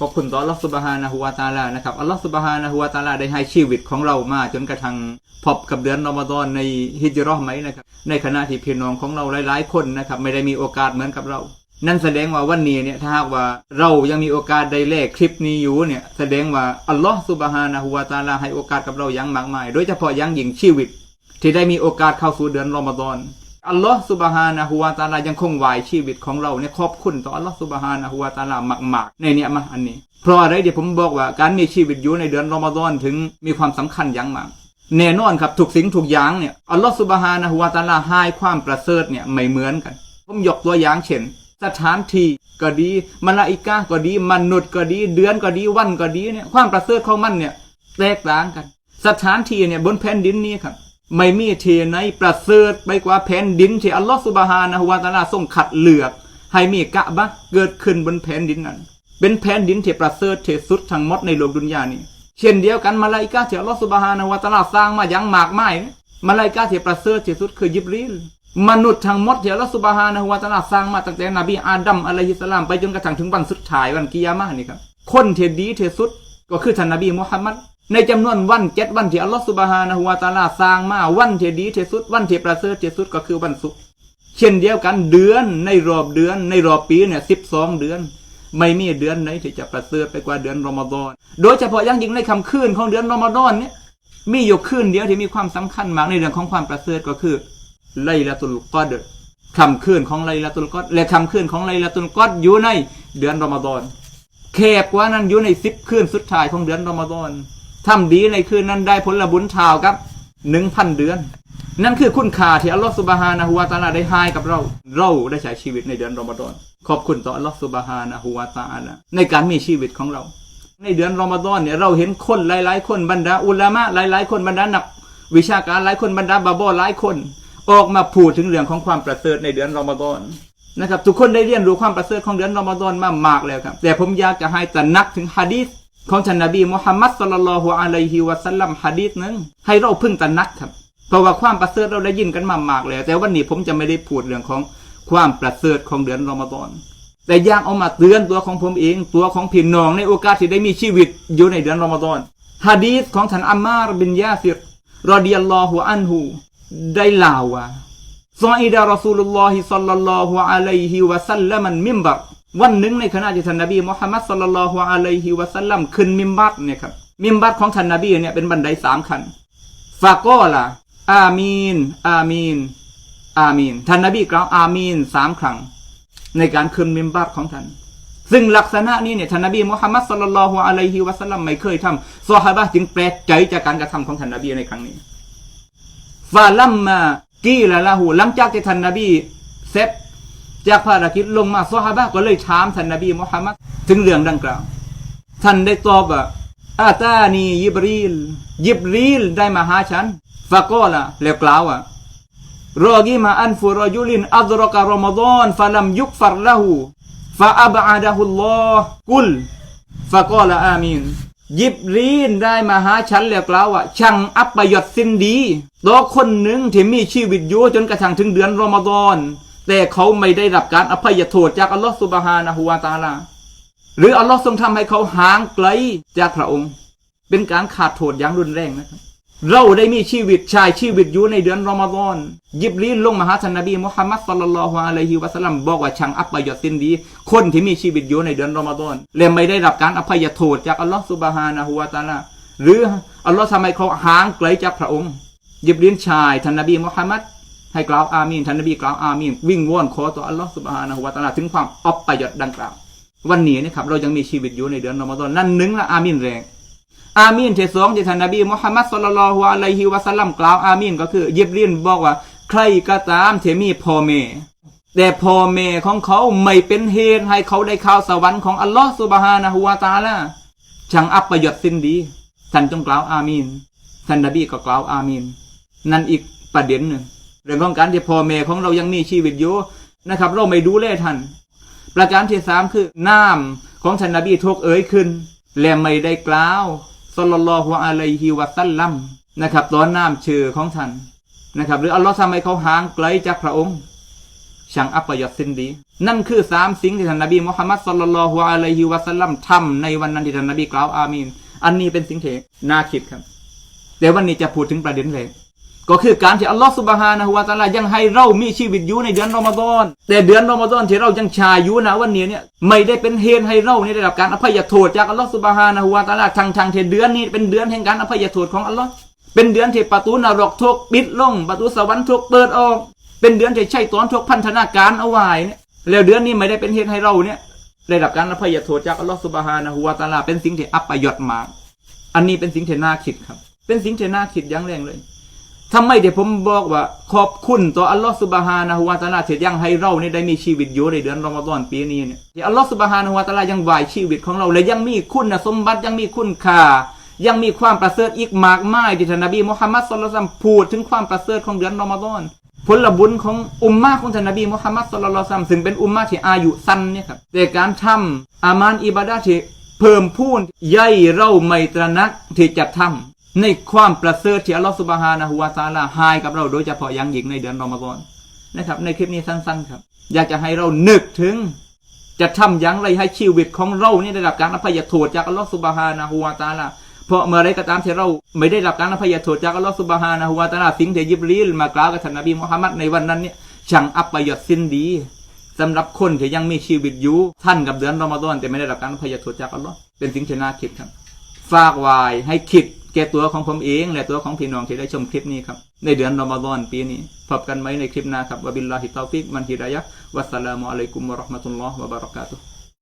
ขอบคุณต่ออัลลอฮฺสุบฮานะฮูวาตาลานะครับอัลลอฮฺสุบฮานะฮูวาตาลาได้ให้ชีวิตของเรามาจนกระทั่งพบกับเดือนรอมฎอนในฮิจราะห์ไหมนะครับในขณะที่พี่น้องของเราหลายๆ คนนะครับไม่ได้มีโอกาสเหมือนกับเรา นั่นแสดงว่าวันนี้เนี่ยถ้าหากว่าเรายังมีโอกาสได้เลขคลิปนี้อยู่เนี่ยแสดงว่าอัลลอฮฺสุบฮานะฮูวาตาลาให้โอกาสกับเราอย่างมากมาย โดยเฉพาะอยังยิ่งชีวิต ที่ได้มีโอกาสเข้าสู่เดือนรอมฎอน อัลลอฮ์สุบฮานะฮูวาตาลายังคงไหวชีวิตของเราเนี่ยขอบคุณต่ออัลลอฮ์สุบฮานะฮูวาตาลามากๆ ในเนี่ยมาอันนี้ เพราะอะไรเดี๋ยวผมบอกว่าการมีชีวิตอยู่ในเดือนรอมฎอนถึงมีความสำคัญอย่างมากแน่นอนครับทุกสิ่งทุกอย่างเนี่ยอัลลอฮ์สุบฮานะฮูวาตาลาให้ความประเสริฐเนี่ยไม่เหมือนกัน ผมยกตัวอย่างเช่น สถานที่ก็ดีมลาอิกาก็ดีมนุษย์ก็ดี เดือนก็ดีวันก็ดีเนี่ยความประเสริฐของมันเนี่ยแตกต่างกัน สถานที่เนี่ยบนแผ่นดินนี้ครับ ไม่มีที่ไหนประเสริฐไปกว่าแผ่นดินที่อัลลอฮฺสุบฮานะฮูวาตาลาทรงขัดเลือก ให้มีกะบะเกิดขึ้นบนแผ่นดินนั้น เป็นแผ่นดินที่ประเสริฐที่สุดทั้งหมดในโลกดุนยานี้เช่นเดียวกันมาลาอิกาที่อัลลอฮฺสุบฮานะฮูวาตาลาสร้างมาอย่างมากมายมาลาอิกาที่ประเสริฐที่สุดคือยิบรีลมนุษย์ทั้งหมดที่อัลลอฮฺสุบฮานะฮูวาตาลาสร้างมาตั้งแต่นบีอาดัมอะลัยฮิสสลามไปจนกระทั่งถึงวันสุดท้ายวันกิยามะนี่ครับคนที่ดีที่สุดก็คือท่านนบีมุฮัมมัด ในจำนวนวันเจ็ดวันที่อัลลอฮฺสุบฮานะฮูวาตาลาสร้างมาวันที่ดีที่สุดวันที่ประเสริฐที่สุดก็คือวันศุกร์เช่นเดียวกันเดือนในรอบเดือน ในรอบปีเนี่ยสิบสองเดือน ไม่มีเดือนไหนที่จะประเสริฐไปกว่าเดือนรอมฎอนโดยเฉพาะอย่างยิ่งในคำคืนของเดือนรอมฎอนเนี่ยมีอยู่คืนเดียวที่มีความสำคัญมากในเรื่องของความประเสริฐก็คือไลลาตุลกอดคำคืนของไลลาตุลกอดและคำคืนของไลลาตุลกอดอยู่ในเดือนรอมฎอนแคบกว่านั้นอยู่ในสิบคืนสุดท้ายของเดือนรอมฎอน ทำดีในคืนนั้นได้ผลบุญเท่ากับหนึ่งพันเดือน นั่นคือคุณค่าที่อัลลอฮฺสุบฮานะฮูวาตาลาได้ให้กับเรา เราได้ใช้ชีวิตในเดือนรอมฎอนขอบคุณต่ออัลลอฮฺสุบฮานะฮูวาตาลาในการมีชีวิตของเรา ในเดือนรอมฎอนเนี่ยเราเห็นคนหลาย ๆ คนบรรดาอุลามะหลาย ๆ คนบรรดานัก วิชาการหลายคนบรรดาบาบอหลายคน ออกมาพูดถึงเรื่องของความประเสริฐในเดือนรอมฎอนนะครับทุกคนได้เรียนรู้ความประเสริฐของเดือนรอมฎอนมามากแล้วครับแต่ผมอยากจะให้ตระหนักถึงฮะดีษ ของท่านนบีมุฮัมมัดสุลลัลฮุอะลัยฮิวะสัลลัมฮะดีษหนึงให้เราพึ่งตระหนักครับ เพราะว่าความประเสริฐเราได้ยินกันมามากแล้วแต่วันนี้ผมจะไม่ได้พูดเรื่องของความประเสริฐของเดือนรอมฎอนแต่อยากเอามาเตือนตัวของผมเอง ตัวของพี่น้องในโอกาสที่ได้มีชีวิตอยู่ในเดือนรอมฎอนฮะดีษของท่านอัมมาร์บินยาซิรรอดิยัลลอฮุอันฮูได้ล่าวว่าซออิดะรอซูลุลลอฮิซัลลัลลอฮุอะลัยฮิวะซัลลัมันมิมบัร วันหนึ่งในขณะที่ท่านนบีมุฮัมมัดซัลลัลฮุอะลัยฮิวะซัลลัมขึ้นมิมบัรเนี่ยครับมิมบัรของท่านนบีเนี่ยเป็นบันไดสามขั้นฟาโกล่ะอามีน อามีน อามีน ท่านนบีกล่าวอามีนสามครั้ง ในการขึ้นมิมบัรของท่าน ซึ่งลักษณะนี้เนี่ยท่านนบีมุฮัมมัดสุลลัลฮุอะลัยฮิวะสัลลัมไม่เคยทำซอฮาบะจึงแปลกใจจากการกระทำของท่านนบีในครั้งนี้ฟาลัมมากีละละหูหลังจากที่ท่านนบีเสร็ จากภารกิจลงมาซอฮาบะก็เลยถามท่านนบีมุฮัมมัดถึงเรื่องดังกล่าว ท่านได้ตอบว่าอาตานียิบรีล ยิบรีลได้มาหาฉันฟะกอล่ะแล้วกล่าวว่ารอกิมาอันฟุรยุลินอัดรกะรอมฎอนฟะลัมยุกฟัรละหูฟะอับอาดะฮุลลอฮกุลฟะกอล่ะอามีนยิบรีนได้มาหาฉันแล้วกล่าวว่าช่างอัปยศสิ้นดีต่อคนหนึ่งที่มีชีวิตอยู่จนกระทั่งถึงเดือนรอมฎอน แต่เขาไม่ได้รับการอภัยโทษจากอัลลอฮฺสุบฮานะฮูวาตาลา หรืออัลลอฮ์ทรงทำให้เขาห่างไกลจากพระองค์ เป็นการขาดโทษอย่างรุนแรงนะครับ เราได้มีชีวิตชายชีวิตอยู่ในเดือนรอมฎอนยิบลีนลงมาหาท่านนบีมุฮัมมัดสุลลัลลอฮุอะลัยฮิวะสัลลัมบอกว่าช่างอัปยศสินดี คนที่มีชีวิตอยู่ในเดือนรอมฎอนและไม่ได้รับการอภัยโทษจากอัลลอฮ์ซุบฮานะฮูวะตาลาหรืออัลลอฮ์ทำให้เขาห่างไกลจากพระองค์ยิบลีนชายท่านนบีมุฮัมมัด ให้กล่าวอามีนท่านนบีกล่าวอามีนวิ่งว่อนขอต่ออัลลอฮ์ซุบฮานะฮูวะตาลาถึงความอัปยศดังกล่าววันนี้นะครับเรายังมีชีวิตอยู่ในเดือนรอมฎอนนั่นหนึ่งละอามีนแรงอามีนที่สองที่ท่านนบีมุฮัมมัดสุลลัลฮุอะลัยฮิวะสัลลัมกล่าวอามีนก็คือยิบรีนบอกว่า ใครก็ตามที่มีพ่อแม่แต่พ่อแม่ของเขาไม่เป็นเหตุให้เขาได้ข้าวสวรรค์ของอัลลอฮ์ซุบฮานะฮูวาตาลาช่างอัปยศสิ้นดีท่านจงกล่าวอามีนท่านนบีก็กล่าวอามีนนั่นอีกประเด็นหนึ่ง เรื่องของการที่พ่อแม่ของเรายังมีชีวิตอยู่นะครับ เราไม่ดูแลท่านประการที่สามคือน้ำของท่านนบีทุกเอ๋ยขึ้น และไม่ได้กล่าวสลลลลอฮุอะลัยฮิวะสัลลัมนะครับตอนน้ำชื่อของท่านนะครับ หรืออัลลอฮ์ทำให้เขาห่างไกลจากพระองค์ช่างอัปยศสินดี นั่นคือสามสิ่งที่ท่านนบีมุฮัมมัดสุลลัลลอฮุอะลัยฮิวะสัลลัมทำในวันนั้นที่ท่านนบีกล่าวอามีน อันนี้เป็นสิ่งที่น่าคิดครับแต่วันนี้จะพูดถึงประเด็นเลย ก็คือการที่อัลลอฮฺสุบฮานะฮูวะตาลายังให้เรามีชีวิตอยู่ในเดือนรอมฎอน แต่เดือนรอมฎอนที่เรายังชายอยู่นะวันนี้เนี่ยไม่ได้เป็นเหตุให้เรานี่ได้รับการอภัยโทษจากอัลลอฮฺสุบฮานะฮูวะตาลาทางทางที่เดือนนี้เป็นเดือนแห่งการอภัยโทษของอัลลอฮ์เป็นเดือนที่ประตูนรกทุกปิดลงประตูสวรรค์ทุกเปิดออก เป็นเดือนที่ใช้ตอนทุกพันธนาการเอาไว้เนี่ยแล้วเดือนนี้ไม่ได้เป็นเหตุให้เราเนี่ยได้รับการอภัยโทษจากอัลลอฮฺสุบฮานะฮูวะตาลาเป็นสิ่งที่อัปยศมากอันนี้เป็นสิ่งที่น่าคิดครับ เป็นสิ่งที่น่าคิดอย่างแรงเลย ทำไมเดี๋ยวผมบอกว่า ขอบคุณต่ออัลลอฮฺสุบฮานะฮูวาตาลาที่ยังให้เราเนี่ยได้มีชีวิตอยู่ในเดือนรอมฎอนปีนี้เนี่ยที่อัลลอฮฺสุบฮานะฮูวาตาลายังไหวชีวิตของเราและยังมีคุณสมบัติยังมีคุณค่า ยังมีความประเสริฐอีกมากมายที่ท่านนบีมุฮัมมัดสุลลัลซัมพูดถึงความประเสริฐของเดือนรอมฎอนผลบุญของอุมมาของท่านนบีมุฮัมมัดสุลลัลซัมซึ่งเป็นอุมมาที่อายุสั้นเนี่ยครับแต่การทำอามานอิบาดะที่เพิ่มพูนใหญ่เราไม่ตระนักที่จะทำ ในความประเสริฐที่อัลลอฮฺสุบฮานะฮูวาตาลาให้กับเราโดยเฉพาะอย่างยิ่งในเดือนรอมฎอนนะครับ ในคลิปนี้สั้น ๆ ครับ อยากจะให้เรานึกถึง จะทำอย่างไรให้ชีวิตของเรานี่ได้รับการอภัยโทษจากอัลลอฮฺสุบฮานะฮูวาตาลาเพราะเมื่อไรก็ตามที่เราไม่ได้รับการอภัยโทษจากอัลลอฮฺสุบฮานะฮูวาตาลาสิ่งที่ยิบรีลมากล่าวกับท่านนบีมุฮัมมัดในวันนั้นเนี่ยช่างอัปยศสิ้นดีสำหรับคนที่ยังมีชีวิตอยู่ท่านกับเดือนรอมฎอนแต่ไม่ได้รับการอภัยโทษจากอัลลอฮ์เป็นสิ่งที่น่าคิดครับ ฝากไว้ให้คิด แก่ตัวของผมเองและตัวของพี่น้องที่ได้ชมคลิปนี้ครับ ในเดือนรอมฎอนปีนี้ พบกันไหมในคลิปหน้าครับวะบิลลาฮิตาฟิกมันฮิดายะวัสสลามุอะลัยกุมวะเราะห์มะตุลลอฮ์วะบะเราะกาตุฮ์